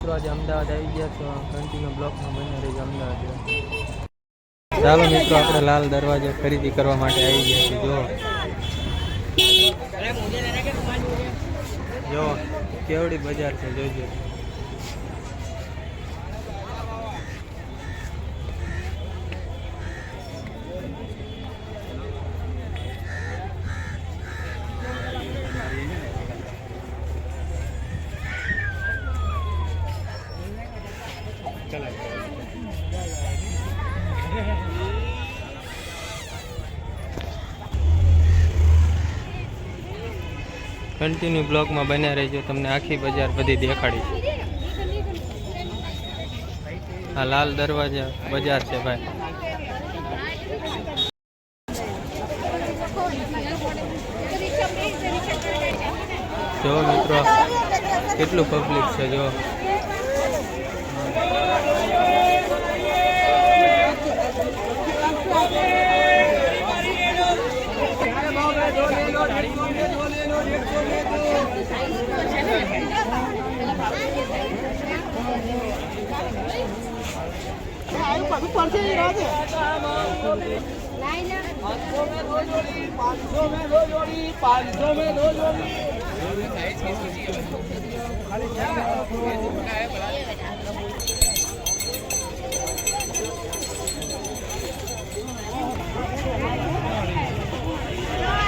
અમદાવાદ આવી ગયા તો કન્ટિન્યુ બ્લોકમાં બને રહી અમદાવાદ. ચાલો મિત્રો, આપણે લાલ દરવાજો ખરીદી કરવા માટે આવી ગયા છીએ. જો જો કેવડી બજાર છે જોજો કન્ટિન્યુ બ્લોગમાં બન્યા રહેજો, તમને આખી બજાર બધી દેખાડી. આ લાલ દરવાજા બજાર છે ભાઈ. જો મિત્રો, કેટલું પબ્લિક છે જો.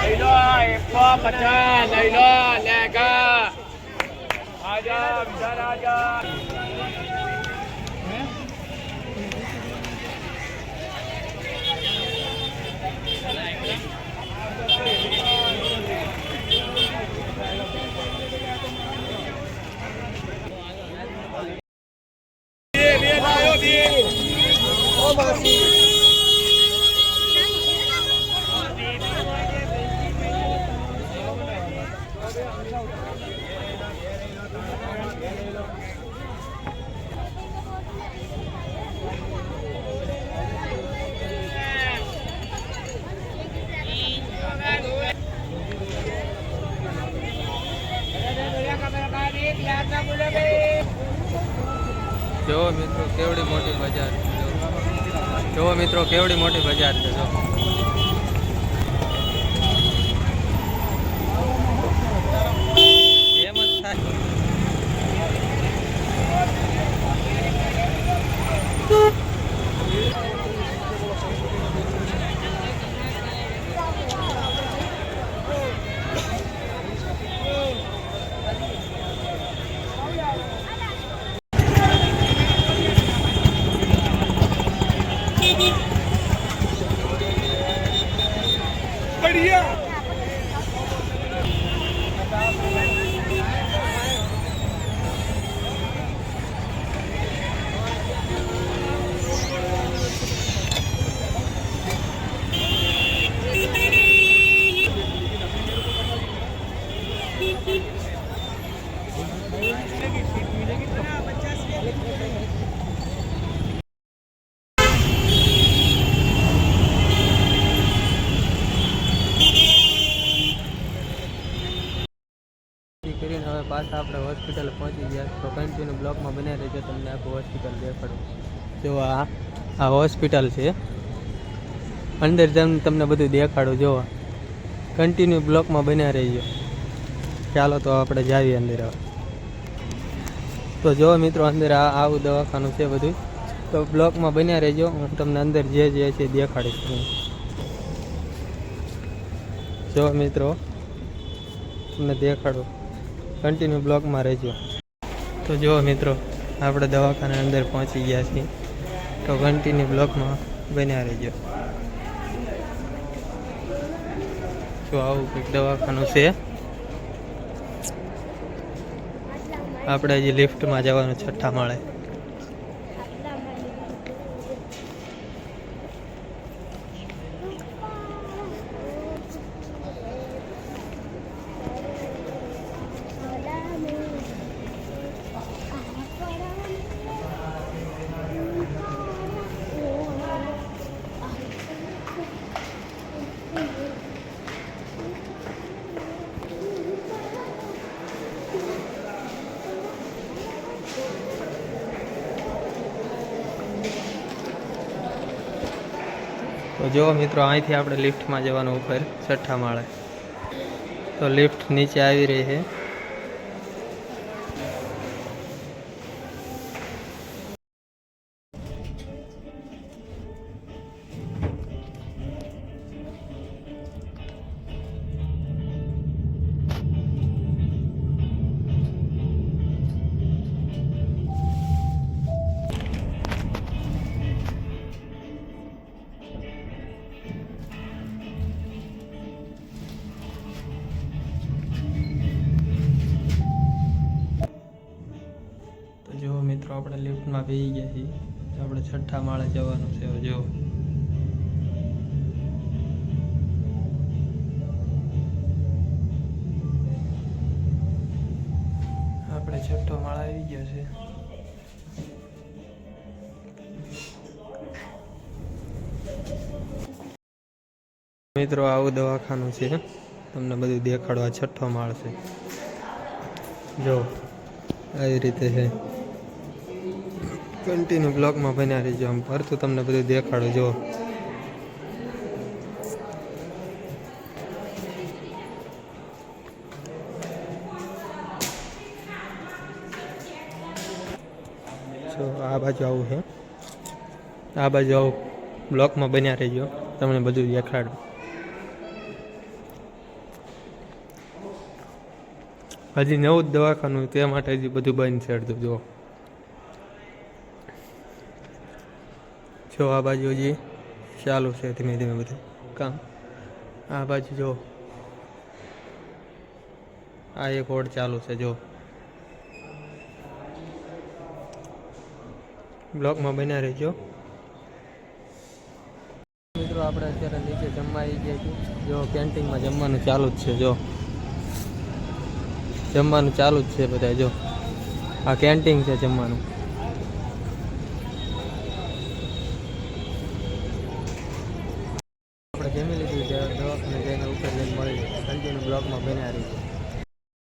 લઈ લો એકસો પચાસ લઈ લો લેગા આજા વિચાર આજા જો મિત્રો કેવડી મોટી બજાર. જો મિત્રો કેવડી મોટી બજાર છે જો Yeah. હોસ્પિટલ પહોંચી ગયા. તો કન્ટિન્યુ બ્લોકમાં બન્યા રહેજો. તમને આખું હોસ્પિટલ દેખાડું. જો આ આ હોસ્પિટલ છે. અંદર જઈને તમને બધું દેખાડું. જો કન્ટિન્યુ બ્લોકમાં બન્યા રહીજો. ચાલો તો આપણે જાવીએ અંદર હવે. તો જો મિત્રો, અંદર આ આવું દવાખાનું છે બધું. તો બ્લોકમાં બન્યા રહેજો. હું તમને અંદર જે જે છે દેખાડીશ. જો મિત્રો, તમને દેખાડું. કન્ટિન્યુ બ્લોકમાં રહેજો. તો જુઓ મિત્રો, આપણે દવાખાના અંદર પહોંચી ગયા છીએ. તો કન્ટિન્યુ બ્લોકમાં બન્યા રહેજો. જો આવું કંઈક દવાખાનું છે. આપણે હજી લિફ્ટમાં જવાનું છઠ્ઠા માળે. તો જો મિત્રો, અહીંથી આપણે લિફ્ટમાં જવાનું ઉપર, છઠ્ઠા માળે. તો લિફ્ટ નીચે આવી રહી છે. મિત્રો આપણે લિફ્ટમાં બેસી ગયા છીએ. આપણે છઠ્ઠા માળે જવાનું છે જો આપણે છઠ્ઠો માળ આવી ગયો છે. મિત્રો, આવું દવાખાનું છે. તમને બધું દેખાડવા, છઠ્ઠો માળ છે. જો આવી રીતે છે. કન્ટિન્યુ બ્લોકમાં બન્યા રહીજો આમ ફરતું તમને બધું દેખાડો જો આ બાજુ આવું છે. આ બાજુ આવું બ્લોકમાં બન્યા રહીજો, તમને બધું દેખાડું. હજી નવું જ દવાખાનું તે માટે હજી બધું બંધ છે અડધું જો જો આ બાજુ હજી ચાલુ છે ધીમે ધીમે બધું કામ. આ બાજુ જો. આ એક હોડ ચાલુ છે, જો. બ્લોકમાં બન્યા રહેજો. મિત્રો, આપણે અત્યારે નીચે જમવા આવી ગયા છીએ. જો, કેન્ટીનમાં જમવાનું ચાલુ જ છે, જો. જમવાનું ચાલુ જ છે બધા જો. આ કેન્ટીન છે જમવાનું. જઈને મળી કન્ટિન્યુ બ્લોગમાં બન્યા રહી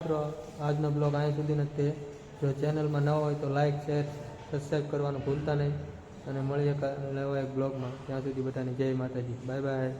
મિત્રો, આજનો બ્લોગ અહીં સુધી નથી. જો ચેનલમાં ન હોય તો લાઇક શેર સબસ્ક્રાઈબ કરવાનું ભૂલતા નહીં. અને મળીએ નવા એક બ્લોગમાં. ત્યાં સુધી બધાની જય માતાજી. Bye bye